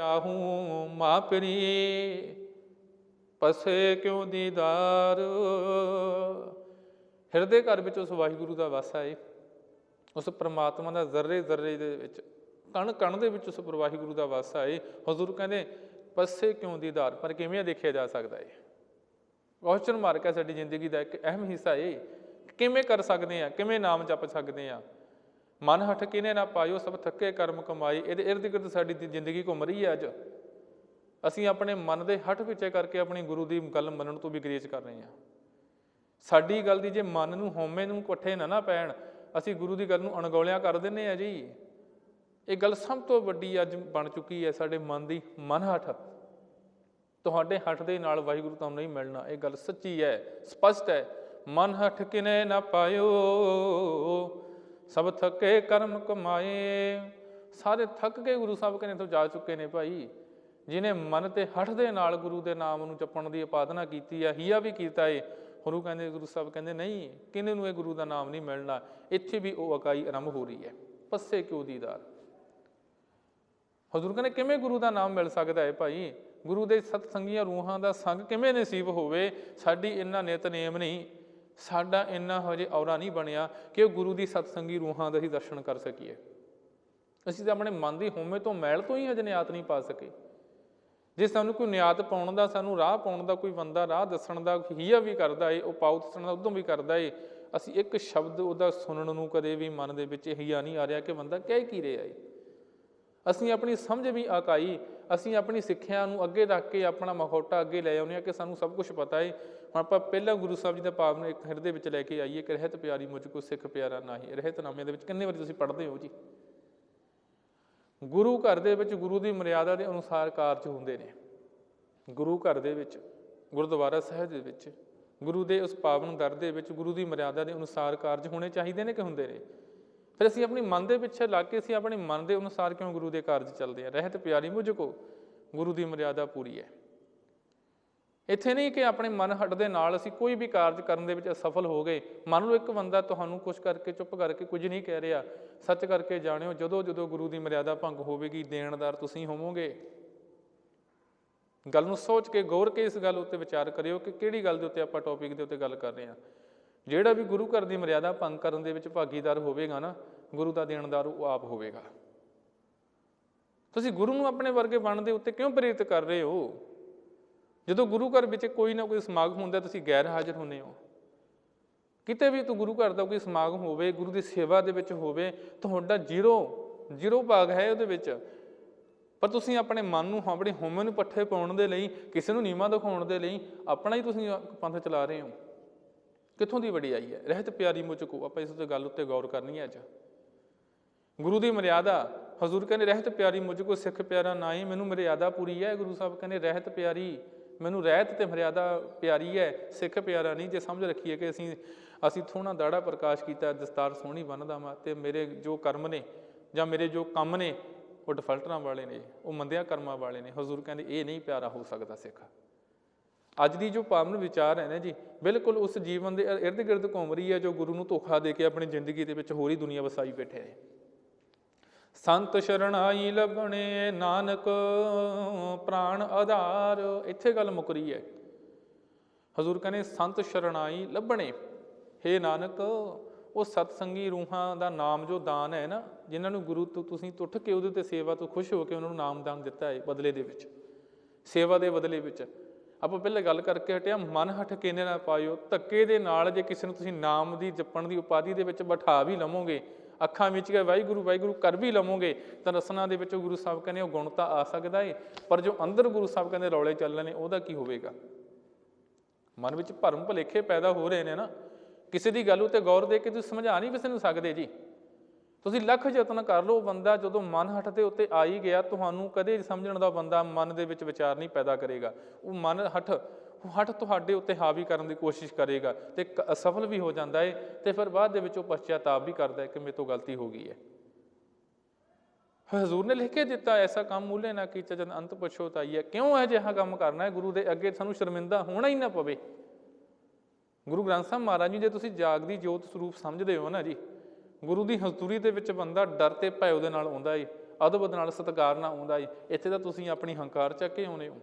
ਚਾਹੂੰ ਮਾਪਰੀ, ਪਸੇ ਕਿਉ ਦੀਦਾਰ? ਹਿਰਦੇ ਘਰ ਵਿੱਚ ਉਸ ਵਾਹਿਗੁਰੂ ਦਾ ਵਾਸਾ ਹੈ ਉਸ ਪ੍ਰਮਾਤਮਾ ਦਾ ਜ਼ਰਰੇ ਜ਼ਰਰੇ ਦੇ ਵਿੱਚ, ਕਣ ਕਣ ਦੇ ਵਿੱਚ ਉਸ ਵਾਹਿਗੁਰੂ ਦਾ ਵਾਸਾ ਹੈ ਹਜ਼ੂਰ ਕਹਿੰਦੇ, ਪਸੇ ਕਿਉਂ ਦੀਦਾਰ? ਪਰ ਕਿਵੇਂ ਦੇਖਿਆ ਜਾ ਸਕਦਾ ਹੈ ਕੁਐਸਚਨ ਮਾਰਕ ਹੈ ਸਾਡੀ ਜ਼ਿੰਦਗੀ ਦਾ ਇੱਕ ਅਹਿਮ ਹਿੱਸਾ ਇਹ। ਕਿਵੇਂ ਕਰ ਸਕਦੇ ਆ ਕਿਵੇਂ ਨਾਮ ਜਪ ਸਕਦੇ ਆ ਮਨ ਹਟ ਕਿਨੇ ਨਾ ਪਾਇਓ, ਸਭ ਥੱਕੇ, ਕਰਮ ਕਮਾਈ ਇਹਦੇ ਇਰਦ ਗਿਰਦ ਸਾਡੀ ਜ਼ਿੰਦਗੀ ਘੁੰਮ ਰਹੀ ਹੈ ਅੱਜ। ਅਸੀਂ ਆਪਣੇ ਮਨ ਦੇ ਹਟ ਪਿੱਛੇ ਕਰਕੇ ਆਪਣੀ ਗੁਰੂ ਦੀ ਗੱਲ ਮੰਨਣ ਤੋਂ ਵੀ ਗਰੇਜ ਕਰ ਰਹੇ ਹਾਂ। ਸਾਡੀ ਗੱਲ ਦੀ ਜੇ ਮਨ ਨੂੰ ਹਉਮੈ ਨੂੰ ਇਕੱਠੇ ਨਾ ਨਾ ਪੈਣ, ਅਸੀਂ ਗੁਰੂ ਦੀ ਗੱਲ ਨੂੰ ਅਣਗੌਲਿਆਂ ਕਰ ਦਿੰਨੇ ਆ ਜੀ। ਇਹ ਗੱਲ ਸਭ ਤੋਂ ਵੱਡੀ ਅੱਜ ਬਣ ਚੁੱਕੀ ਹੈ ਸਾਡੇ ਮਨ ਦੀ ਮਨ ਹਟ। ਤੁਹਾਡੇ ਹੱਠ ਦੇ ਨਾਲ ਵਾਹਿਗੁਰੂ ਤੁਹਾਨੂੰ ਨਹੀਂ ਮਿਲਣਾ। ਇਹ ਗੱਲ ਸੱਚੀ ਹੈ, ਸਪਸ਼ਟ ਹੈ। ਮਨ ਹੱਠ ਕਿਨੇ ਨਾ ਪਾਇਓ। ਸਭ ਥੱਕੇ ਕਰਮ ਕਮਾਏ। ਸਾਰੇ ਥੱਕ ਕੇ ਗੁਰੂ ਸਾਹਿਬ ਕਹਿੰਦੇ ਤੋਂ ਜਾ ਚੁੱਕੇ ਨੇ ਭਾਈ। ਜਿਨੇ ਮਨ ਤੇ ਹੱਠ ਦੇ ਨਾਲ ਗੁਰੂ ਦੇ ਨਾਮ ਨੂੰ ਜਪਣ ਦੀ ਉਪਾਦਨਾ ਕੀਤੀ ਹੈ ਹੀਆ ਵੀ ਕੀਤਾ ਏ। ਗੁਰੂ ਕਹਿੰਦੇ, ਗੁਰੂ ਸਾਹਿਬ ਕਹਿੰਦੇ, ਨਹੀਂ ਕਿਨੇ ਨੂੰ ਇਹ ਗੁਰੂ ਦਾ ਨਾਮ ਨਹੀਂ ਮਿਲਣਾ? ਇੱਥੇ ਵੀ ਉਹ ਇਕਾਈ ਆਰੰਭ ਹੋ ਰਹੀ ਹੈ। ਪੱਸੇ ਕਿਉਂ ਦੀਦਾਰ? ਹਜ਼ੂਰ ਕਹਿੰਦੇ, ਕਿਵੇਂ ਗੁਰੂ ਦਾ ਨਾਮ ਮਿਲ ਸਕਦਾ ਹੈ ਭਾਈ? ਗੁਰੂ ਦੇ ਸਤ ਸੰਗੀਆਂ ਰੂਹਾਂ ਦਾ ਸੰਗ ਕਿਵੇਂ ਨਸੀਬ ਹੋਵੇ? ਸਾਡੀ ਇੰਨਾ ਨਿਤਨੇਮ ਨਹੀਂ। ਸਾਡਾ ਇੰਨਾ ਹਜੇ ਔਰਾ ਨਹੀਂ ਬਣਿਆ ਕਿ ਉਹ ਗੁਰੂ ਦੀ ਸਤਸੰਗੀ ਰੂਹਾਂ ਦਾ ਹੀ ਦਰਸ਼ਨ ਕਰ ਸਕੀਏ। ਅਸੀਂ ਤਾਂ ਆਪਣੇ ਮਨ ਦੀ ਹੋਮੇ ਤੋਂ ਮੈਲ ਤੋਂ ਹੀ ਹਜੇ ਨਿਆਤ ਨਹੀਂ ਪਾ ਸਕੇ। ਜੇ ਸਾਨੂੰ ਕੋਈ ਨਿਆਤ ਪਾਉਣ ਦਾ, ਸਾਨੂੰ ਰਾਹ ਪਾਉਣ ਦਾ ਕੋਈ ਬੰਦਾ ਰਾਹ ਦੱਸਣ ਦਾ ਹੀਆ ਵੀ ਕਰਦਾ ਏ, ਉਹ ਪਾਉ ਦੱਸਣ ਦਾ ਉਦੋਂ ਵੀ ਕਰਦਾ ਏ, ਅਸੀਂ ਇੱਕ ਸ਼ਬਦ ਉਹਦਾ ਸੁਣਨ ਨੂੰ ਕਦੇ ਵੀ ਮਨ ਦੇ ਵਿੱਚ ਹੀਆ ਨਹੀਂ ਆ ਰਿਹਾ ਕਿ ਬੰਦਾ ਕਹਿ ਕੀ ਰਿਹਾ ਏ। ਅਸੀਂ ਆਪਣੀ ਸਮਝ ਵੀ ਆਕਾਈ, ਅਸੀਂ ਆਪਣੀ ਸਿੱਖਿਆ ਨੂੰ ਅੱਗੇ ਰੱਖ ਕੇ ਆਪਣਾ ਮਖੌਟਾ ਅੱਗੇ ਲੈ ਆਉਂਦੇ ਹਾਂ ਕਿ ਸਾਨੂੰ ਸਭ ਕੁਝ ਪਤਾ ਹੈ ਹੁਣ ਆਪਾਂ ਪਹਿਲਾਂ ਗੁਰੂ ਸਾਹਿਬ ਜੀ ਦਾ ਭਾਵ ਨੂੰ ਇੱਕ ਹਿਰਦੇ ਵਿੱਚ ਲੈ ਕੇ ਆਈਏ ਕਿ ਰਹਿਤ ਪਿਆਰੀ ਮੁਝ ਕੋ ਸਿੱਖ ਪਿਆਰਾ ਨਹੀਂ। ਰਹਿਤ ਨਾਮੇ ਦੇ ਵਿੱਚ ਕਿੰਨੇ ਵਾਰੀ ਤੁਸੀਂ ਪੜ੍ਹਦੇ ਹੋ ਜੀ? ਗੁਰੂ ਘਰ ਦੇ ਵਿੱਚ ਗੁਰੂ ਦੀ ਮਰਿਆਦਾ ਦੇ ਅਨੁਸਾਰ ਕਾਰਜ ਹੁੰਦੇ ਨੇ। ਗੁਰੂ ਘਰ ਦੇ ਵਿੱਚ, ਗੁਰਦੁਆਰਾ ਸਾਹਿਬ ਦੇ ਵਿੱਚ, ਗੁਰੂ ਦੇ ਉਸ ਪਾਵਨ ਦਰ ਦੇ ਵਿੱਚ ਗੁਰੂ ਦੀ ਮਰਿਆਦਾ ਦੇ ਅਨੁਸਾਰ ਕਾਰਜ ਹੋਣੇ ਚਾਹੀਦੇ ਨੇ ਕਿ ਹੁੰਦੇ ਨੇ? ਫਿਰ ਅਸੀਂ ਆਪਣੀ ਮਨ ਦੇ ਪਿੱਛੇ ਲੱਗ ਕੇ ਅਸੀਂ ਆਪਣੇ ਮਨ ਦੇ ਅਨੁਸਾਰ ਕਿਉਂ ਗੁਰੂ ਦੇ ਕਾਰਜ ਚੱਲਦੇ ਆ ਰਹਿਤ ਪਿਆਰੀ ਮੁਝ ਕੋ, ਗੁਰੂ ਦੀ ਮਰਿਆਦਾ ਪੂਰੀ ਹੈ। ਇੱਥੇ ਨਹੀਂ ਕਿ ਆਪਣੇ ਮਨ ਹਟ ਦੇ ਨਾਲ ਅਸੀਂ ਕੋਈ ਵੀ ਕਾਰਜ ਕਰਨ ਦੇ ਵਿੱਚ ਅਸਫਲ ਹੋ ਗਏ। ਮੰਨ ਲਓ ਇੱਕ ਬੰਦਾ ਤੁਹਾਨੂੰ ਕੁਝ ਕਰਕੇ, ਚੁੱਪ ਕਰਕੇ ਕੁਝ ਨਹੀਂ ਕਹਿ ਰਿਹਾ। ਸੱਚ ਕਰਕੇ ਜਾਣਿਓ, ਜਦੋਂ ਜਦੋਂ ਗੁਰੂ ਦੀ ਮਰਿਆਦਾ ਭੰਗ ਹੋਵੇਗੀ, ਦੇਣਦਾਰ ਤੁਸੀਂ ਹੋਵੋਗੇ। ਗੱਲ ਨੂੰ ਸੋਚ ਕੇ, ਗੌਰ ਕੇ ਇਸ ਗੱਲ ਉੱਤੇ ਵਿਚਾਰ ਕਰਿਓ ਕਿ ਕਿਹੜੀ ਗੱਲ ਦੇ ਉੱਤੇ ਆਪਾਂ ਟੌਪਿਕ ਦੇ ਉੱਤੇ ਗੱਲ ਕਰ ਰਹੇ ਹਾਂ। ਜਿਹੜਾ ਵੀ ਗੁਰੂ ਘਰ ਦੀ ਮਰਿਆਦਾ ਭੰਗ ਕਰਨ ਦੇ ਵਿੱਚ ਭਾਗੀਦਾਰ ਹੋਵੇਗਾ ਨਾ, ਗੁਰੂ ਦਾ ਦੇਣਦਾਰ ਉਹ ਆਪ ਹੋਵੇਗਾ। ਤੁਸੀਂ ਗੁਰੂ ਨੂੰ ਆਪਣੇ ਵਰਗੇ ਬਣਨ ਦੇ ਉੱਤੇ ਕਿਉਂ ਪ੍ਰੇਰਿਤ ਕਰ ਰਹੇ ਹੋ? ਜਦੋਂ ਗੁਰੂ ਘਰ ਵਿੱਚ ਕੋਈ ਨਾ ਕੋਈ ਸਮਾਗਮ ਹੁੰਦਾ, ਤੁਸੀਂ ਗੈਰ ਹਾਜ਼ਰ ਹੁੰਦੇ ਹੋ। ਕਿਤੇ ਵੀ ਤੂੰ ਗੁਰੂ ਘਰ ਦਾ ਕੋਈ ਸਮਾਗਮ ਹੋਵੇ, ਗੁਰੂ ਦੀ ਸੇਵਾ ਦੇ ਵਿੱਚ ਹੋਵੇ, ਤੁਹਾਡਾ ਜ਼ੀਰੋ ਜ਼ੀਰੋ ਭਾਗ ਹੈ ਉਹਦੇ ਵਿੱਚ। ਪਰ ਤੁਸੀਂ ਆਪਣੇ ਮਨ ਨੂੰ, ਆਪਣੇ ਹਉਮੈ ਨੂੰ ਪੱਠੇ ਪਾਉਣ ਦੇ ਲਈ, ਕਿਸੇ ਨੂੰ ਨੀਮਾ ਦਿਖਾਉਣ ਦੇ ਲਈ ਆਪਣਾ ਹੀ ਤੁਸੀਂ ਪੰਥ ਚਲਾ ਰਹੇ ਹੋ। ਕਿੱਥੋਂ ਦੀ ਵਡਿਆਈ ਹੈ? ਰਹਿਤ ਪਿਆਰੀ ਮੁਝ ਕੋ। ਆਪਾਂ ਇਸ ਤੇ ਗੱਲ ਉੱਤੇ ਗੌਰ ਕਰਨੀ ਹੈ ਅੱਜ। ਗੁਰੂ ਦੀ ਮਰਿਆਦਾ, ਹਜ਼ੂਰ ਕਹਿੰਦੇ, ਰਹਿਤ ਪਿਆਰੀ ਮੁਝ ਕੋ ਸਿੱਖ ਪਿਆਰਾ ਨਾਹੀ, ਮੈਨੂੰ ਮਰਿਆਦਾ ਪੂਰੀ ਹੈ। ਗੁਰੂ ਸਾਹਿਬ ਕਹਿੰਦੇ, ਰਹਿਤ ਪਿਆਰੀ, ਮੈਨੂੰ ਰਹਿਤ ਤੇ ਮਰਿਆਦਾ ਪਿਆਰੀ ਹੈ। ਸਿੱਖ ਪਿਆਰਾ ਨਹੀਂ, ਜੇ ਸਮਝ ਰੱਖੀਏ ਕਿ ਅਸੀਂ ਅਸੀਂ ਥੋੜਾ ਦਾੜਾ ਪ੍ਰਕਾਸ਼ ਕੀਤਾ, ਦਸਤਾਰ ਸੋਹਣੀ ਬੰਨਦਾ ਮਾ ਤੇ ਮੇਰੇ ਜੋ ਕਰਮ ਨੇ ਜਾਂ ਮੇਰੇ ਜੋ ਕੰਮ ਨੇ, ਉਹ ਡਿਫਾਲਟਰਾਂ ਵਾਲੇ ਨੇ, ਉਹ ਮੰਦਿਆਂ ਕਰਮਾਂ ਵਾਲੇ ਨੇ। ਹਜ਼ੂਰ ਕਹਿੰਦੇ, ਇਹ ਨਹੀਂ ਪਿਆਰਾ ਹੋ ਸਕਦਾ ਸਿੱਖ। ਅੱਜ ਦੀ ਜੋ ਪਾਵਨ ਵਿਚਾਰ ਹੈ ਨਾ ਜੀ, ਬਿਲਕੁਲ ਉਸ ਜੀਵਨ ਦੇ ਇਰਦ ਗਿਰਦ ਘੁੰਮ ਰਹੀ ਹੈ ਜੋ ਗੁਰੂ ਨੂੰ ਧੋਖਾ ਦੇ ਕੇ ਆਪਣੀ ਜ਼ਿੰਦਗੀ ਦੇ ਵਿੱਚ ਹੋਰ ਹੀ ਦੁਨੀਆ ਵਸਾਈ ਬੈਠੇ ਹੈ ਸੰਤ ਸ਼ਰਣਾਈ ਲੱਭਣੇ ਨਾਨਕ, ਪ੍ਰਾਣ ਆਧਾਰ, ਇੱਥੇ ਗੱਲ ਮੁੱਕ ਰਹੀ ਹੈ। ਹਜ਼ੂਰ ਕਹਿੰਦੇ ਸੰਤ ਸ਼ਰਣਾਈ ਲੱਭਣੇ, ਹੇ ਨਾਨਕ, ਉਹ ਸਤਸੰਗੀ ਰੂਹਾਂ ਦਾ ਨਾਮ ਜੋ ਦਾਨ ਹੈ ਨਾ, ਜਿਨ੍ਹਾਂ ਨੂੰ ਗੁਰੂ ਤੋਂ ਤੁਸੀਂ ਟੁੱਟ ਕੇ ਉਹਦੇ ਤੇ ਸੇਵਾ ਤੋਂ ਖੁਸ਼ ਹੋ ਕੇ ਉਹਨਾਂ ਨੂੰ ਨਾਮ ਦਾਨ ਦਿੱਤਾ ਹੈ ਬਦਲੇ ਦੇ ਵਿੱਚ, ਸੇਵਾ ਦੇ ਬਦਲੇ ਵਿੱਚ। ਆਪਾਂ ਪਹਿਲਾਂ ਗੱਲ ਕਰਕੇ ਹਟਿਆ, ਮਨ ਹਟ ਕਿਨੇ ਨਾ ਪਾਇਓ? ਧੱਕੇ ਦੇ ਨਾਲ ਜੇ ਕਿਸੇ ਨੂੰ ਤੁਸੀਂ ਨਾਮ ਦੀ, ਜਪਣ ਦੀ ਉਪਾਧੀ ਦੇ ਵਿੱਚ ਬਿਠਾ ਵੀ ਲਵੋਗੇ, ਅੱਖਾਂ ਵਿੱਚ ਕੇ ਵਾਹਿਗੁਰੂ ਵਾਹਿਗੁਰੂ ਕਰ ਵੀ ਲਵੋਗੇ, ਤਾਂ ਰਸਨਾ ਦੇ ਵਿੱਚ ਗੁਰੂ ਸਾਹਿਬ ਕਹਿੰਦੇ ਉਹ ਗੁਣ ਤਾਂ ਆ ਸਕਦਾ ਏ, ਪਰ ਜੋ ਅੰਦਰ ਗੁਰੂ ਸਾਹਿਬ ਕਹਿੰਦੇ ਰੌਲੇ ਚੱਲ ਰਹੇ ਨੇ, ਉਹਦਾ ਕੀ ਹੋਵੇਗਾ? ਮਨ ਵਿੱਚ ਭਰਮ ਭਲੇਖੇ ਪੈਦਾ ਹੋ ਰਹੇ ਨੇ ਨਾ। ਕਿਸੇ ਦੀ ਗੱਲ ਉਤੇ ਗੌਰ ਦੇ ਕੇ ਤੁਸੀਂ ਸਮਝਾ ਨਹੀਂ ਕਿਸੇ ਨੂੰ ਸਕਦੇ ਜੀ। ਤੁਸੀਂ ਲੱਖ ਯਤਨ ਕਰ ਲਓ, ਬੰਦਾ ਜਦੋਂ ਮਨ ਹੱਠ ਦੇ ਉੱਤੇ ਆ ਹੀ ਗਿਆ, ਤੁਹਾਨੂੰ ਕਦੇ ਸਮਝਣ ਦਾ ਬੰਦਾ ਮਨ ਦੇ ਵਿੱਚ ਵਿਚਾਰ ਨਹੀਂ ਪੈਦਾ ਕਰੇਗਾ। ਉਹ ਮਨ ਹੱਠ ਹੱਠ ਤੁਹਾਡੇ ਉੱਤੇ ਹਾਵੀ ਕਰਨ ਦੀ ਕੋਸ਼ਿਸ਼ ਕਰੇਗਾ ਤੇ ਕ- ਅਸਫਲ ਵੀ ਹੋ ਜਾਂਦਾ ਹੈ ਤੇ ਫਿਰ ਬਾਅਦ ਦੇ ਵਿੱਚ ਉਹ ਪਛਤਾਪ ਵੀ ਕਰਦਾ ਹੈ ਕਿ ਮੇਰੇ ਤੋਂ ਗਲਤੀ ਹੋ ਗਈ ਹੈ ਹਜ਼ੂਰ ਨੇ ਲਿਖ ਕੇ ਦਿੱਤਾ, ਐਸਾ ਕੰਮ ਮੂਲੇ ਨਾ ਕੀਤਾ ਜਨ ਅੰਤ ਪਛੋਤਾਈ ਹੈ ਕਿਉਂ ਇਹ ਜਿਹਾ ਕੰਮ ਕਰਨਾ ਹੈ ਗੁਰੂ ਦੇ ਅੱਗੇ ਸਾਨੂੰ ਸ਼ਰਮਿੰਦਾ ਹੋਣਾ ਹੀ ਨਾ ਪਵੇ। ਗੁਰੂ ਗ੍ਰੰਥ ਸਾਹਿਬ ਮਹਾਰਾਜ ਜੀ, ਜੇ ਤੁਸੀਂ ਜਾਗਦੀ ਜੋਤ ਸਰੂਪ ਸਮਝਦੇ ਹੋ ਨਾ ਜੀ ਗੁਰੂ ਦੀ ਹਜ਼ੂਰੀ ਦੇ ਵਿੱਚ ਬੰਦਾ ਡਰ ਤੇ ਭੈ ਉਹਦੇ ਨਾਲ ਆਉਂਦਾ ਏ, ਅਦਬ ਨਾਲ ਸਤਿਕਾਰ ਨਾਲ ਆਉਂਦਾ ਏ, ਇੱਥੇ ਤਾਂ ਤੁਸੀਂ ਆਪਣੀ ਹੰਕਾਰ ਚੱਕ ਕੇ ਆਉਨੇ ਹੋ।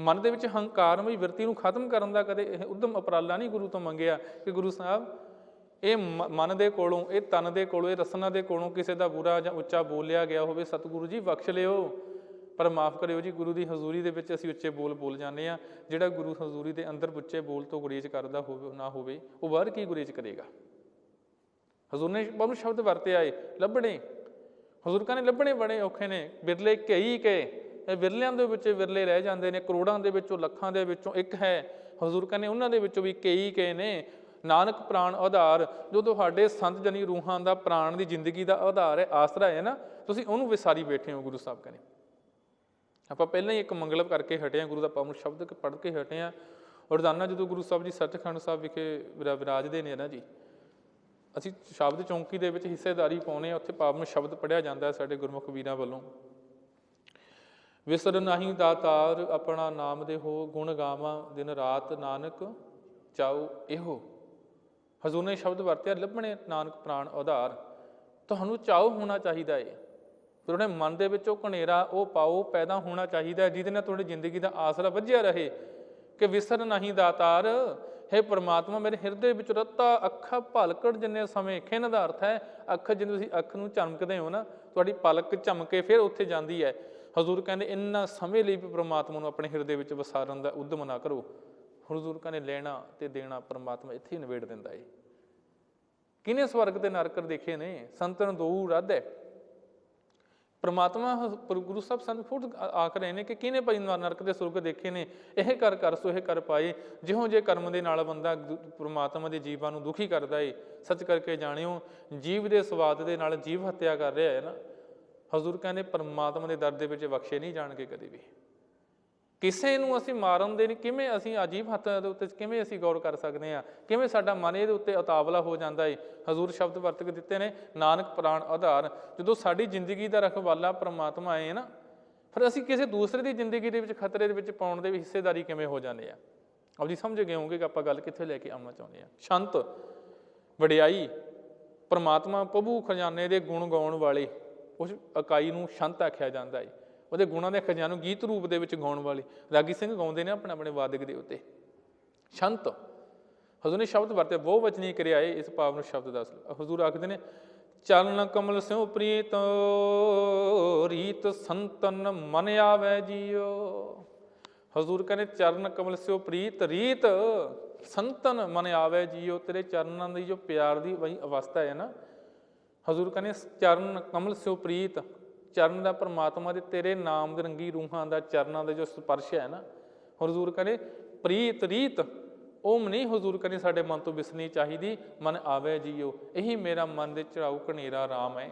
ਮਨ ਦੇ ਵਿੱਚ ਹੰਕਾਰਮਈ ਵਿਰਤੀ ਨੂੰ ਖਤਮ ਕਰਨ ਦਾ ਕਦੇ ਇਹ ਉਦਮ ਉਪਰਾਲਾ ਨਹੀਂ ਗੁਰੂ ਤੋਂ ਮੰਗਿਆ ਕਿ ਗੁਰੂ ਸਾਹਿਬ, ਇਹ ਮ- ਮਨ ਦੇ ਕੋਲੋਂ, ਇਹ ਤਨ ਦੇ ਕੋਲੋਂ, ਇਹ ਰਸਨਾ ਦੇ ਕੋਲੋਂ ਕਿਸੇ ਦਾ ਬੁਰਾ ਜਾਂ ਉੱਚਾ ਬੋਲਿਆ ਗਿਆ ਹੋਵੇ, ਸਤਿਗੁਰੂ ਜੀ ਬਖਸ਼ ਲਿਓ। ਪਰ ਮਾਫ ਕਰਿਓ ਜੀ, ਗੁਰੂ ਦੀ ਹਜ਼ੂਰੀ ਦੇ ਵਿੱਚ ਅਸੀਂ ਉੱਚੇ ਬੋਲ ਬੋਲ ਜਾਂਦੇ ਆ ਜਿਹੜਾ ਗੁਰੂ ਹਜ਼ੂਰੀ ਦੇ ਅੰਦਰ ਉੱਚੇ ਬੋਲ ਤੋਂ ਗੁਰੇਜ਼ ਕਰਦਾ ਹੋਵੇ, ਨਾ ਹੋਵੇ, ਉਹ ਬਾਹਰ ਕੀ ਗੁਰੇਜ਼ ਕਰੇਗਾ? ਹਜ਼ੂਰ ਨੇ ਬਹੁਤ ਸ਼ਬਦ ਵਰਤਿਆ ਏ ਲੱਭਣੇ। ਹਜ਼ੂਰ ਕਹਿੰਦੇ ਲੱਭਣੇ ਬੜੇ ਔਖੇ ਨੇ ਬਿਰਲੇ ਕਈ ਕੇ। ਇਹ ਬਿਰਲਿਆਂ ਦੇ ਵਿੱਚ ਵਿਰਲੇ ਰਹਿ ਜਾਂਦੇ ਨੇ, ਕਰੋੜਾਂ ਦੇ ਵਿੱਚੋਂ, ਲੱਖਾਂ ਦੇ ਵਿੱਚੋਂ ਇੱਕ ਹੈ। ਹਜ਼ੂਰ ਕਹਿੰਦੇ ਉਹਨਾਂ ਦੇ ਵਿੱਚੋਂ ਵੀ ਕਈ ਕੇ ਨੇ। ਨਾਨਕ ਪ੍ਰਾਣ ਆਧਾਰ, ਜੋ ਤੁਹਾਡੇ ਸੰਤ ਜਨੀ ਰੂਹਾਂ ਦਾ ਪ੍ਰਾਣ ਦੀ ਜ਼ਿੰਦਗੀ ਦਾ ਆਧਾਰ ਹੈ, ਆਸਰਾ ਹੈ ਨਾ, ਤੁਸੀਂ ਉਹਨੂੰ ਵਿਸਾਰੀ ਬੈਠੇ ਹੋ ਗੁਰੂ ਸਾਹਿਬ ਕਹਿੰਦੇ। ਆਪਾਂ ਪਹਿਲਾਂ ਹੀ ਇੱਕ ਮੰਗਲਮ ਕਰਕੇ ਹਟੇ ਹਾਂ, ਗੁਰੂ ਦਾ ਪਾਵਨ ਸ਼ਬਦ ਪੜ੍ਹ ਕੇ ਹਟੇ ਹਾਂ। ਰੋਜ਼ਾਨਾ ਜਦੋਂ ਗੁਰੂ ਸਾਹਿਬ ਜੀ ਸੱਚਖੰਡ ਸਾਹਿਬ ਵਿਖੇ ਵਿਰਾਜਦੇ ਨੇ ਨਾ ਜੀ ਅਸੀਂ ਸ਼ਬਦ ਚੌਂਕੀ ਦੇ ਵਿੱਚ ਹਿੱਸੇਦਾਰੀ ਪਾਉਨੇ ਆ, ਉੱਥੇ ਪਾਵਨ ਸ਼ਬਦ ਪੜਿਆ ਜਾਂਦਾ ਸਾਡੇ ਗੁਰਮੁਖ ਵੀਰਾਂ ਵੱਲੋਂ। ਵਿਸਰ ਨਹੀਂ ਦਾਤਾਰ ਆਪਣਾ ਨਾਮ ਦੇ ਹੋ ਗੁਣ ਗਾਵਾਂ ਦਿਨ ਰਾਤ ਨਾਨਕ ਚਾਉ ਇਹੋ। ਹਜ਼ੂਰ ਨੇ ਸ਼ਬਦ ਵਰਤਿਆ, ਲੱਭਣੇ ਨਾਨਕ ਪ੍ਰਾਣ ਆਧਾਰ ਤੁਹਾਨੂੰ ਚਾਉ ਹੋਣਾ ਚਾਹੀਦਾ ਏ। ਤੁਹਾਡੇ ਮਨ ਦੇ ਵਿੱਚ ਉਹ ਘਨੇਰਾ, ਉਹ ਪਾਓ ਪੈਦਾ ਹੋਣਾ ਚਾਹੀਦਾ ਜਿਹਦੇ ਨਾਲ ਤੁਹਾਡੀ ਜ਼ਿੰਦਗੀ ਦਾ ਆਸਰਾ ਵੱਜਿਆ ਰਹੇ। ਕਿ ਵਿਸਰ ਨਹੀਂ ਦਾਤਾਰ ਹੈ ਪ੍ਰਮਾਤਮਾ, ਮੇਰੇ ਹਿਰਦੇ ਵਿੱਚ ਰੱਤਾ, ਅੱਖਾਂ ਭਲਕੜ ਜਿੰਨੇ ਸਮੇਂ ਖਿੰਨ ਦਾ ਅਰਥ ਹੈ ਅੱਖ ਜਿੰਨੇ ਤੁਸੀਂ ਅੱਖ ਨੂੰ ਚਮਕਦੇ ਹੋ ਨਾ, ਤੁਹਾਡੀ ਪਲਕ ਝਮਕੇ ਫਿਰ ਉੱਥੇ ਜਾਂਦੀ ਹੈ। ਹਜ਼ੂਰ ਕਹਿੰਦੇ, ਇੰਨਾ ਸਮੇਂ ਲਈ ਵੀ ਪ੍ਰਮਾਤਮਾ ਨੂੰ ਆਪਣੇ ਹਿਰਦੇ ਵਿੱਚ ਵਸਾਰਨ ਦਾ ਉਦਮ ਨਾ ਕਰੋ। ਹਜ਼ੂਰ ਕਹਿੰਦੇ, ਲੈਣਾ ਤੇ ਦੇਣਾ ਪ੍ਰਮਾਤਮਾ ਇੱਥੇ ਹੀ ਨਿਬੇੜ ਦਿੰਦਾ ਏ। ਕਿਨੇ ਸਵਰਗ ਤੇ ਨਰਕ ਦੇਖੇ ਨੇ? ਸੰਤਨ ਦੋ ਰੱਦ ਹੈ। ਪ੍ਰਮਾਤਮਾ ਹ- ਗੁਰੂ ਸਾਹਿਬ ਸਾਨੂੰ ਖੁਦ ਆਖ ਰਹੇ ਨੇ ਕਿ ਕਿਹਨੇ ਭਾਈ ਨਰ- ਨਰਕ ਦੇ ਸੁਰਗ ਦੇਖੇ ਨੇ? ਇਹ ਕਰ ਕਰ, ਸੋ ਇਹ ਕਰ ਪਾਏ। ਜਿਹੋ ਜੇ ਕਰਮ ਦੇ ਨਾਲ ਬੰਦਾ ਗੁ- ਪ੍ਰਮਾਤਮਾ ਦੇ ਜੀਵਾਂ ਨੂੰ ਦੁਖੀ ਕਰਦਾ ਏ, ਸੱਚ ਕਰਕੇ ਜਾਣਿਓ, ਜੀਵ ਦੇ ਸਵਾਦ ਦੇ ਨਾਲ ਜੀਵ ਹੱਤਿਆ ਕਰ ਰਿਹਾ ਹੈ ਨਾ, ਹਜ਼ੂਰ ਕਹਿੰਦੇ ਪਰਮਾਤਮਾ ਦੇ ਦਰ ਦੇ ਵਿੱਚ ਬਖਸ਼ੇ ਨਹੀਂ ਜਾਣਗੇ ਕਦੇ ਵੀ। ਕਿਸੇ ਨੂੰ ਅਸੀਂ ਮਾਰਨ ਦੇ ਨਹੀਂ, ਕਿਵੇਂ ਅਸੀਂ ਅਜੀਬ ਹੱਥਾਂ ਦੇ ਉੱਤੇ ਕਿਵੇਂ ਅਸੀਂ ਗੌਰ ਕਰ ਸਕਦੇ ਹਾਂ? ਕਿਵੇਂ ਸਾਡਾ ਮਨ ਇਹਦੇ ਉੱਤੇ ਉਤਾਵਲਾ ਹੋ ਜਾਂਦਾ ਏ? ਹਜ਼ੂਰ ਸ਼ਬਦ ਵਰਤ ਕੇ ਦਿੱਤੇ ਨੇ, ਨਾਨਕ ਪ੍ਰਾਣ ਆਧਾਰ। ਜਦੋਂ ਸਾਡੀ ਜ਼ਿੰਦਗੀ ਦਾ ਰਖਵਾਲਾ ਪ੍ਰਮਾਤਮਾ ਹੈ ਨਾ, ਫਿਰ ਅਸੀਂ ਕਿਸੇ ਦੂਸਰੇ ਦੀ ਜ਼ਿੰਦਗੀ ਦੇ ਵਿੱਚ, ਖਤਰੇ ਦੇ ਵਿੱਚ ਪਾਉਣ ਦੇ ਵੀ ਹਿੱਸੇਦਾਰੀ ਕਿਵੇਂ ਹੋ ਜਾਂਦੇ ਆ? ਆਪ ਜੀ ਸਮਝ ਗਏ ਹੋਵੋਗੇ ਕਿ ਆਪਾਂ ਗੱਲ ਕਿੱਥੇ ਲੈ ਕੇ ਆਉਣਾ ਚਾਹੁੰਦੇ ਆ ਸ਼ੰਤ, ਵਡਿਆਈ, ਪ੍ਰਮਾਤਮਾ, ਪ੍ਰਭੂ ਖਜ਼ਾਨੇ ਦੇ ਗੁਣ ਗਾਉਣ ਵਾਲੇ, ਉਸ ਇਕਾਈ ਨੂੰ ਸ਼ੰਤ ਆਖਿਆ ਜਾਂਦਾ ਏ। ਉਹਦੇ ਗੁਣਾਂ ਦੇ ਖਜ਼ਾਨੇ ਗੀਤ ਰੂਪ ਦੇ ਵਿੱਚ ਗਾਉਣ ਵਾਲੇ। ਰਾਗੀ ਸਿੰਘ ਗਾਉਂਦੇ ਨੇ ਆਪਣੇ ਆਪਣੇ ਵਾਦਕ ਦੇ ਉੱਤੇ। ਸ਼ੰਤ। ਹਜ਼ੂਰ ਨੇ ਸ਼ਬਦ ਵਰਤੇ, ਬਹੁ ਵਚਨੀ ਕਰਿਆ ਹੈ ਇਸ ਨੂੰ ਸ਼ਬਦ ਦਾ ਹਜ਼ੂਰ ਆਖਦੇ ਨੇ ਚਰਨ ਕਮਲ ਸਿਉ ਪ੍ਰੀਤ, ਰੀਤ ਸੰਤਨ ਮਨ ਆਵੇ ਜੀਓ। ਹਜ਼ੂਰ ਕਹਿੰਦੇ, ਚਰਨ ਕਮਲ ਸਿਉ ਪ੍ਰੀਤ, ਰੀਤ ਸੰਤਨ ਮਨ ਆਵੇ ਜੀਓ। ਤੇਰੇ ਚਰਨਾਂ ਦੀ ਜੋ ਪਿਆਰ ਦੀ ਵਹੀ ਅਵਸਥਾ ਹੈ ਨਾ, ਹਜ਼ੂਰ ਕਹਿੰਦੇ, ਚਰਨ ਕਮਲ ਸਿਉ ਪ੍ਰੀਤ ਚਰਨ ਦਾ ਪਰਮਾਤਮਾ ਦੇ ਤੇਰੇ ਨਾਮ ਦੇ ਰੰਗੀ ਰੂਹਾਂ ਦਾ ਚਰਨਾਂ ਦਾ ਜੋ ਸਪਰਸ਼ ਹੈ ਨਾ, ਹਜ਼ੂਰ ਕਹਿੰਦੇ ਪ੍ਰੀਤ ਰੀਤ ਉਹ ਨਹੀਂ ਹਜ਼ੂਰ ਕਹਿੰਦੇ ਸਾਡੇ ਮਨ ਤੋਂ ਵਿਸਣੀ ਚਾਹੀਦੀ, ਮਨ ਆਵੇ ਜੀਓ, ਇਹੀ ਮੇਰਾ ਮਨ ਦੇ ਚੜਾਉ ਕਨੇਰਾ ਰਾਮ ਹੈ।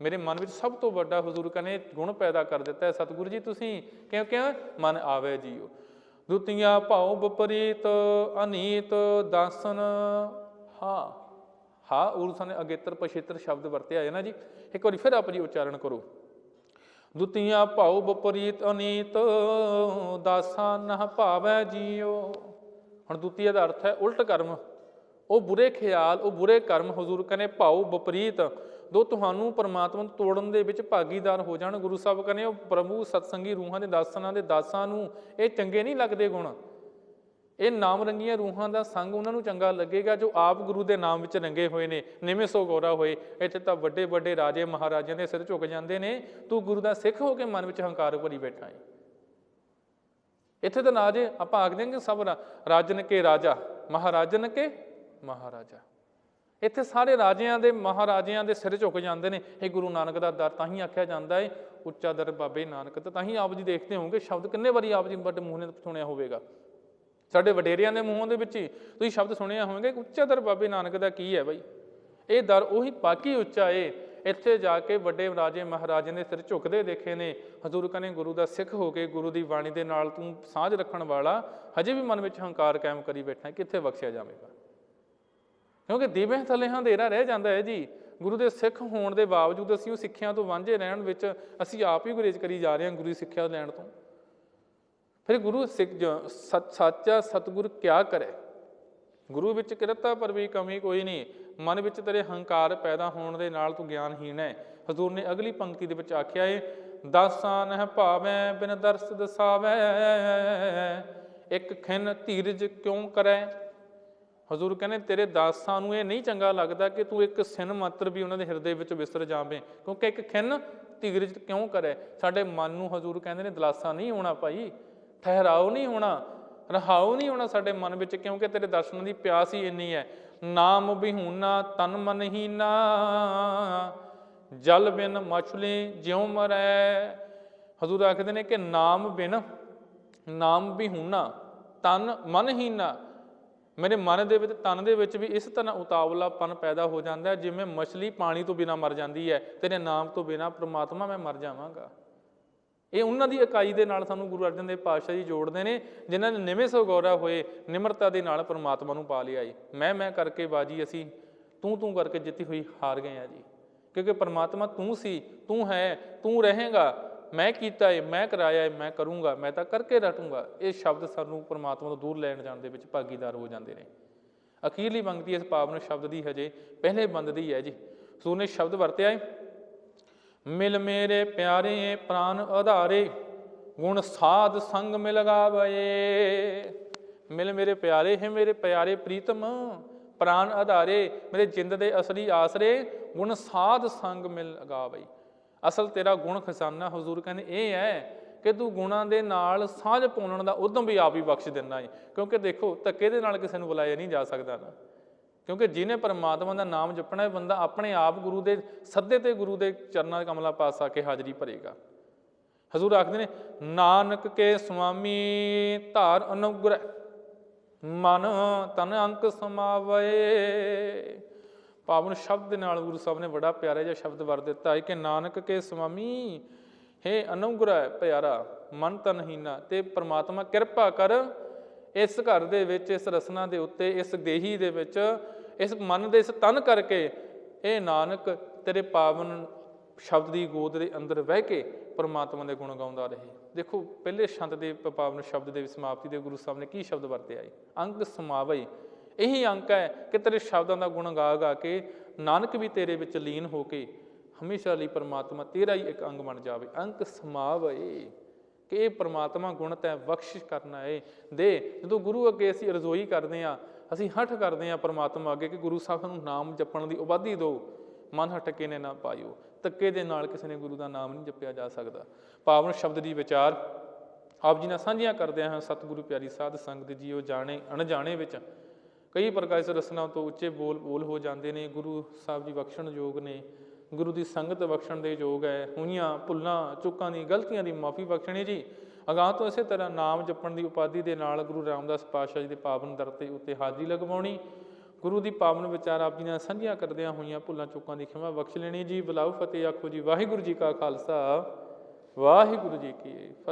ਮੇਰੇ ਮਨ ਵਿੱਚ ਸਭ ਤੋਂ ਵੱਡਾ ਹਜ਼ੂਰ ਕਹਿੰਦੇ ਗੁਣ ਪੈਦਾ ਕਰ ਦਿੱਤਾ ਹੈ ਸਤਿਗੁਰੂ ਜੀ ਤੁਸੀਂ, ਕਿਉਂ ਕਿਉਂ? ਮਨ ਆਵੇ ਜੀਓ। ਦੁਤੀਆਂ ਭਾਉ ਵਿਪਰੀਤ, ਅਨੀਤ, ਦਾਸਨ, ਹਾਂ। ਹਾਂ ਉਰਸਾਂ ਨੇ ਅਗੇਤਰ ਪਛੇਤਰ ਸ਼ਬਦ ਵਰਤਿਆ ਹੈ ਨਾ ਜੀ। ਇੱਕ ਵਾਰੀ ਫਿਰ ਆਪ ਜੀ ਉਚਾਰਨ ਕਰੋ। ਦੁਤੀਆਂ ਭਾਉ ਵਿਪਰੀਤ ਅਨੀਤ, ਦਾਸਾ ਨਹ ਭਾਵੈ ਜੀਓ ਹੁਣ ਦੁਤੀਆ ਦਾ ਅਰਥ ਹੈ ਉਲਟ ਕਰਮ। ਉਹ ਬੁਰੇ ਖਿਆਲ, ਉਹ ਬੁਰੇ ਕਰਮ, ਹਜ਼ੂਰ ਕਹਿੰਦੇ ਭਾਉ ਬਪਰੀਤ ਦੋ ਤੁਹਾਨੂੰ ਪਰਮਾਤਮਾ ਨੂੰ ਤੋੜਨ ਦੇ ਵਿੱਚ ਭਾਗੀਦਾਰ ਹੋ ਜਾਣ। ਗੁਰੂ ਸਾਹਿਬ ਕਹਿੰਦੇ ਉਹ ਪ੍ਰਭੂ ਸਤਸੰਗੀ ਰੂਹਾਂ ਦੇ ਦਾਸਾਂ ਦੇ ਦਾਸਾਂ ਨੂੰ। ਇਹ ਚੰਗੇ ਨਹੀਂ ਲੱਗਦੇ ਗੁਣ। ਇਹ ਨਾਮ ਰੰਗੀਆਂ ਰੂਹਾਂ ਦਾ ਸੰਗ ਉਹਨਾਂ ਨੂੰ ਚੰਗਾ ਲੱਗੇਗਾ ਜੋ ਆਪ ਗੁਰੂ ਦੇ ਨਾਮ ਵਿੱਚ ਰੰਗੇ ਹੋਏ ਨੇ, ਨਿਵੇਂ ਸੋ ਗੋਰਾ ਹੋਏ। ਇੱਥੇ ਤਾਂ ਵੱਡੇ ਵੱਡੇ ਰਾਜੇ ਮਹਾਰਾਜਿਆਂ ਦੇ ਸਿਰ ਝੁਕ ਜਾਂਦੇ ਨੇ। ਤੂੰ ਗੁਰੂ ਦਾ ਸਿੱਖ ਹੋ ਕੇ ਮਨ ਵਿੱਚ ਹੰਕਾਰ ਭਰੀ ਬੈਠਾ ਹੈ ਇੱਥੇ ਤਾਂ ਰਾਜੇ ਆਪਾਂ ਆਖਦੇ ਹਾਂ ਕਿ ਸਭ ਰਾ- ਰਾਜਨ ਕੇ ਰਾਜਾ, ਮਹਾਰਾਜਨ ਕੇ ਮਹਾਰਾਜਾ। ਇੱਥੇ ਸਾਰੇ ਰਾਜਿਆਂ ਦੇ ਮਹਾਰਾਜਿਆਂ ਦੇ ਸਿਰ ਝੁਕ ਜਾਂਦੇ ਨੇ। ਇਹ ਗੁਰੂ ਨਾਨਕ ਦਾ ਦਰ ਤਾਂ ਹੀ ਆਖਿਆ ਜਾਂਦਾ ਹੈ ਉੱਚਾ ਦਰ ਬਾਬੇ ਨਾਨਕ, ਤੇ ਤਾਂ ਹੀ ਆਪ ਜੀ ਦੇਖਦੇ ਹੋਵੋਗੇ ਸ਼ਬਦ ਕਿੰਨੇ ਵਾਰੀ ਆਪ ਜੀ ਵੱਡੇ ਮੂੰਹ ਨੇ ਸੁਣਿਆ ਹੋਵੇਗਾ। ਸਾਡੇ ਵਡੇਰਿਆਂ ਦੇ ਮੂੰਹਾਂ ਦੇ ਵਿੱਚ ਹੀ। ਤੁਸੀਂ ਸ਼ਬਦ ਸੁਣਿਆ ਹੋਵੇਗਾ ਉੱਚਾ ਦਰ ਬਾਬੇ ਨਾਨਕ ਦਾ ਕੀ ਹੈ ਬਾਈ? ਇਹ ਦਰ ਉਹੀ ਪਾਕੀ ਉੱਚਾ ਏ। ਇੱਥੇ ਜਾ ਕੇ ਵੱਡੇ ਰਾਜੇ ਮਹਾਰਾਜੇ ਨੇ ਸਿਰ ਝੁਕਦੇ ਦੇਖੇ ਨੇ। ਹਜ਼ੂਰ ਕਹਿੰਦੇ ਗੁਰੂ ਦਾ ਸਿੱਖ ਹੋ ਕੇ ਗੁਰੂ ਦੀ ਬਾਣੀ ਦੇ ਨਾਲ ਤੂੰ ਸਾਂਝ ਰੱਖਣ ਵਾਲਾ ਹਜੇ ਵੀ ਮਨ ਵਿੱਚ ਹੰਕਾਰ ਕਾਇਮ ਕਰੀ ਬੈਠਾ ਕਿੱਥੇ ਬਖਸ਼ਿਆ ਜਾਵੇਗਾ? ਕਿਉਂਕਿ ਦੀਵੇ ਥੱਲੇ ਹਨੇਰਾ ਰਹਿ ਜਾਂਦਾ ਹੈ ਜੀ। ਗੁਰੂ ਦੇ ਸਿੱਖ ਹੋਣ ਦੇ ਬਾਵਜੂਦ ਅਸੀਂ ਉਹ ਸਿੱਖਿਆ ਤੋਂ ਵਾਂਝੇ ਰਹਿਣ ਵਿੱਚ ਅਸੀਂ ਆਪ ਹੀ ਗੁਰੇਜ਼ ਕਰੀ ਜਾ ਰਹੇ ਹਾਂ ਗੁਰੂ ਦੀ ਸਿੱਖਿਆ ਲੈਣ ਤੋਂ। ਫਿਰ ਗੁਰੂ ਸਿੱਖ ਜੋ ਸੱਚ, ਸੱਚਾ ਸਤਿਗੁਰ ਕਿਆ ਕਰੇ? ਗੁਰੂ ਵਿੱਚ ਕਿਰਤਾ ਪਰ ਵੀ ਕਮੀ ਕੋਈ ਨਹੀਂ। ਮਨ ਵਿੱਚ ਤੇਰੇ ਹੰਕਾਰ ਪੈਦਾ ਹੋਣ ਦੇ ਨਾਲ ਤੂੰ ਗਿਆਨਹੀਣ ਹੈ। ਹਜ਼ੂਰ ਨੇ ਅਗਲੀ ਪੰਕਤੀ ਦੇ ਵਿੱਚ ਆਖਿਆ ਏ, ਦਾਸਾਂ ਨਹਿ ਭਾਵੈ, ਬਿਨ ਦਰਸ ਦਸਾਵੈ। ਇੱਕ ਖਿੰਨ ਧੀਰਜ ਕਿਉਂ ਕਰੈ? ਹਜ਼ੂਰ ਕਹਿੰਦੇ, ਤੇਰੇ ਦਾਸਾਂ ਨੂੰ ਇਹ ਨਹੀਂ ਚੰਗਾ ਲੱਗਦਾ ਕਿ ਤੂੰ ਇੱਕ ਸਿਨ ਮਾਤਰ ਵੀ ਉਹਨਾਂ ਦੇ ਹਿਰਦੇ ਵਿੱਚ ਵਿਸਰ ਜਾਵੇਂ, ਕਿਉਂਕਿ ਇੱਕ ਖਿਨ ਧੀਰਜ ਕਿਉਂ ਕਰੈ? ਸਾਡੇ ਮਨ ਨੂੰ ਹਜ਼ੂਰ ਕਹਿੰਦੇ ਨੇ, ਦਲਾਸਾ ਨਹੀਂ ਹੋਣਾ ਭਾਈ। ਠਹਿਰਾਓ ਨਹੀਂ ਹੋਣਾ, ਰਹਾਓ ਨਹੀਂ ਹੋਣਾ ਸਾਡੇ ਮਨ ਵਿੱਚ, ਕਿਉਂਕਿ ਤੇਰੇ ਦਰਸ਼ਨ ਦੀ ਪਿਆਸ ਹੀ ਇੰਨੀ ਹੈ। ਨਾਮ ਬਿਹੂਨਾ, ਤਨ ਮਨ ਹੀਨਾ, ਜਲ ਬਿਨ ਮਛਲੀ ਜਿਉ ਮਰੈ। ਹਜ਼ੂਰ ਆਖਦੇ ਨੇ ਕਿ ਨਾਮ ਬਿਨ, ਨਾਮ ਬਿਹੂਨਾ, ਤਨ ਮਨ ਹੀਨਾ। ਮੇਰੇ ਮਨ ਦੇ ਵਿੱਚ, ਤਨ ਦੇ ਵਿੱਚ ਵੀ ਇਸ ਤਰ੍ਹਾਂ ਉਤਾਵਲਾਪਨ ਪੈਦਾ ਹੋ ਜਾਂਦਾ ਜਿਵੇਂ ਮਛਲੀ ਪਾਣੀ ਤੋਂ ਬਿਨਾ ਮਰ ਜਾਂਦੀ ਹੈ। ਤੇਰੇ ਨਾਮ ਤੋਂ ਬਿਨਾ ਪ੍ਰਮਾਤਮਾ ਮੈਂ ਮਰ ਜਾਵਾਂਗਾ। ਇਹ ਉਹਨਾਂ ਦੀ ਇਕਾਈ ਦੇ ਨਾਲ ਸਾਨੂੰ ਗੁਰੂ ਅਰਜਨ ਦੇਵ ਪਾਤਸ਼ਾਹ ਜੀ ਜੋੜਦੇ ਨੇ, ਜਿਨ੍ਹਾਂ ਨੇ ਨਿਵੇਂ ਸਗੌਰਾ ਹੋਏ, ਨਿਮਰਤਾ ਦੇ ਨਾਲ ਪਰਮਾਤਮਾ ਨੂੰ ਪਾ ਲਿਆ ਜੀ। ਮੈਂ ਮੈਂ ਕਰਕੇ ਬਾਜੀ ਅਸੀਂ, ਤੂੰ ਤੂੰ ਕਰਕੇ ਜਿੱਤੀ ਹੋਈ ਹਾਰ ਗਏ ਆ ਜੀ। ਕਿਉਂਕਿ ਪਰਮਾਤਮਾ ਤੂੰ ਸੀ, ਤੂੰ ਹੈ, ਤੂੰ ਰਹੇਗਾ। ਮੈਂ ਕੀਤਾ ਏ, ਮੈਂ ਕਰਾਇਆ ਏ, ਮੈਂ ਕਰੂੰਗਾ, ਮੈਂ ਤਾਂ ਕਰਕੇ ਰਟੂੰਗਾ। ਇਹ ਸ਼ਬਦ ਸਾਨੂੰ ਪਰਮਾਤਮਾ ਤੋਂ ਦੂਰ ਲੈਣ ਜਾਣ ਦੇ ਵਿੱਚ ਭਾਗੀਦਾਰ ਹੋ ਜਾਂਦੇ ਨੇ। ਅਖੀਰਲੀ ਮੰਗਤੀ ਇਸ ਪਾਵਨ ਸ਼ਬਦ ਦੀ ਹਜੇ ਪਹਿਲੇ ਬੰਦ ਦੀ ਹੈ ਜੀ। ਸੂਰ ਨੇ ਸ਼ਬਦ ਵਰਤਿਆ ਏ। ਮਿਲ ਮੇਰੇ ਪਿਆਰੇ ਪ੍ਰਾਨ ਆਧਾਰੇ, ਗੁਣ ਸਾਧ ਸੰਗ ਮਿਲ ਗਾਵੇ ਮਿਲ ਮੇਰੇ ਪਿਆਰੇ ਹੈ ਮੇਰੇ ਪਿਆਰੇ ਪ੍ਰੀਤਮ, ਪ੍ਰਾਨ ਆਧਾਰੇ, ਮੇਰੇ ਜਿੰਦ ਦੇ ਅਸਲੀ ਆਸਰੇ, ਗੁਣ ਸਾਧ ਸੰਗ ਮਿਲ ਗਾਵੇ ਅਸਲ ਤੇਰਾ ਗੁਣ ਖਜ਼ਾਨਾ ਹਜ਼ੂਰ ਕਹਿੰਦੇ ਇਹ ਹੈ ਕਿ ਤੂੰ ਗੁਣਾਂ ਦੇ ਨਾਲ ਸਾਂਝ ਪਾਉਣ ਦਾ ਉਦਮ ਵੀ ਆਪ ਹੀ ਬਖਸ਼ ਦਿੰਦਾ ਹੈ ਕਿਉਂਕਿ ਦੇਖੋ, ਧੱਕੇ ਦੇ ਨਾਲ ਕਿਸੇ ਨੂੰ ਬੁਲਾਇਆ ਨਹੀਂ ਜਾ ਸਕਦਾ ਨਾ। ਕਿਉਂਕਿ ਜਿਹਨੇ ਪਰਮਾਤਮਾ ਦਾ ਨਾਮ ਜਪਣਾ ਹੈ, ਬੰਦਾ ਆਪਣੇ ਆਪ ਗੁਰੂ ਦੇ ਸੱਦੇ ਤੇ ਗੁਰੂ ਦੇ ਚਰਨਾਂ ਦੇ ਕਮਲਾ ਪਾਸ ਆ ਕੇ ਹਾਜ਼ਰੀ ਭਰੇਗਾ। ਹਜ਼ੂਰ ਆਖਦੇ ਨੇ, ਨਾਨਕ ਕੇ ਸੁਆਮੀ, ਧਾਰ ਅਨੁਗ੍ਰਹ, ਮਨ ਤਨ ਅੰਕ ਸਮਾਵੇ ਪਾਵਨ ਸ਼ਬਦ ਨਾਲ ਗੁਰੂ ਸਾਹਿਬ ਨੇ ਬੜਾ ਪਿਆਰਾ ਜਿਹਾ ਸ਼ਬਦ ਵਰ ਦਿੱਤਾ ਹੈ ਕਿ, ਨਾਨਕ ਕੇ ਸੁਆਮੀ, ਹੇ ਅਨੁਗ੍ਰਹ ਪਿਆਰਾ, ਮਨ ਤਨਹੀਨਾ ਤੇ ਪ੍ਰਮਾਤਮਾ ਕਿਰਪਾ ਕਰ, ਇਸ ਘਰ ਦੇ ਵਿੱਚ, ਇਸ ਰਸਨਾ ਦੇ ਉੱਤੇ, ਇਸ ਦੇਹੀ ਦੇ ਵਿੱਚ ਇਸ ਮਨ ਦੇ ਇਸ ਤਨ ਕਰਕੇ ਇਹ ਨਾਨਕ ਤੇਰੇ ਪਾਵਨ ਸ਼ਬਦ ਦੀ ਗੋਦ ਦੇ ਅੰਦਰ ਬਹਿ ਕੇ ਪਰਮਾਤਮਾ ਦੇ ਗੁਣ ਗਾਉਂਦਾ ਰਹੇ। ਦੇਖੋ, ਪਹਿਲੇ ਸ਼ੰਤ ਦੇ ਪਾਵਨ ਸ਼ਬਦ ਦੇ ਸਮਾਪਤੀ ਦੇ ਗੁਰੂ ਸਾਹਿਬ ਨੇ ਕੀ ਸ਼ਬਦ ਵਰਤਿਆ ਹੈ ਅੰਗ ਸਮਾਵਈ। ਇਹੀ ਅੰਕ ਹੈ ਕਿ ਤੇਰੇ ਸ਼ਬਦਾਂ ਦਾ ਗੁਣ ਗਾ ਗਾ ਕੇ ਨਾਨਕ ਵੀ ਤੇਰੇ ਵਿੱਚ ਲੀਨ ਹੋ ਕੇ ਹਮੇਸ਼ਾ ਲਈ ਪਰਮਾਤਮਾ ਤੇਰਾ ਹੀ ਇੱਕ ਅੰਗ ਬਣ ਜਾਵੇ। ਅੰਕ ਸਮਾਵਈ। ਕਿ ਇਹ ਪਰਮਾਤਮਾ ਗੁਣ ਤੈ ਬਖਸ਼ਿਸ਼ ਕਰਨਾ ਏ। ਦੇ, ਜਦੋਂ ਗੁਰੂ ਅੱਗੇ ਅਸੀਂ ਰਜ਼ੋਈ ਕਰਦੇ ਆ ਅਸੀਂ ਹੱਠ ਕਰਦੇ ਹਾਂ ਪਰਮਾਤਮਾ ਅੱਗੇ ਕਿ ਗੁਰੂ ਸਾਹਿਬ ਨੂੰ ਨਾਮ ਜਪਣ ਦੀ ਉਬਾਦੀ ਦਿਓ, ਮਨ ਹਟਕੇ ਨੇ ਨਾ ਪਾਇਓ। ਤੱਕੇ ਦੇ ਨਾਲ ਕਿਸੇ ਨੇ ਗੁਰੂ ਦਾ ਨਾਮ ਨਹੀਂ ਜਪਿਆ ਜਾ ਸਕਦਾ। ਪਾਵਨ ਸ਼ਬਦ ਦੀ ਵਿਚਾਰ ਆਪ ਜੀ ਨਾਲ ਸਾਂਝੀਆਂ ਕਰਦੇ ਹਾਂ, ਸਤਿਗੁਰੂ ਪਿਆਰੀ ਸਾਧ ਸੰਗਤ ਜੀਓ ਜਾਣੇ ਅਣਜਾਣੇ ਵਿੱਚ। ਕਈ ਪ੍ਰਕਾਰ ਇਸ ਰਸਨਾ ਤੋਂ ਉੱਚੇ ਬੋਲ ਬੋਲ ਹੋ ਜਾਂਦੇ ਨੇ, ਗੁਰੂ ਸਾਹਿਬ ਜੀ ਬਖਸ਼ਣ ਯੋਗ ਨੇ, ਗੁਰੂ ਦੀ ਸੰਗਤ ਬਖਸ਼ਣ ਦੇ ਯੋਗ ਹੈ। ਹੁਈਆਂ ਭੁੱਲਾਂ, ਚੁੱਕਾਂ ਦੀ ਗਲਤੀਆਂ ਦੀ ਮਾਫੀ ਬਖਸ਼ਣੀ ਜੀ। ਅਗਾਹ ਤੋਂ ਇਸੇ ਤਰ੍ਹਾਂ ਨਾਮ ਜਪਣ ਦੀ ਉਪਾਧੀ ਦੇ ਨਾਲ ਗੁਰੂ ਰਾਮਦਾਸ ਪਾਤਸ਼ਾਹ ਜੀ ਦੇ ਪਾਵਨ ਦਰ ਤੇ ਉੱਤੇ ਹਾਜ਼ਰੀ ਲਗਵਾਉਣੀ, ਗੁਰੂ ਦੀ ਪਾਵਨ ਵਿਚਾਰ ਆਪ ਜੀ ਨਾਲ ਸਾਂਝੀਆਂ ਕਰਦਿਆਂ ਹੋਈਆਂ ਭੁੱਲਾਂ ਚੁੱਕਾਂ ਦੀ ਖਿਮਾ ਬਖਸ਼ ਲੈਣੀ ਜੀ। ਬਲਾਉ ਫਤਿਹ ਆਖੋ ਜੀ। ਵਾਹਿਗੁਰੂ ਜੀ ਕਾ ਖਾਲਸਾ, ਵਾਹਿਗੁਰੂ ਜੀ ਕੀ ਫਤਿਹ।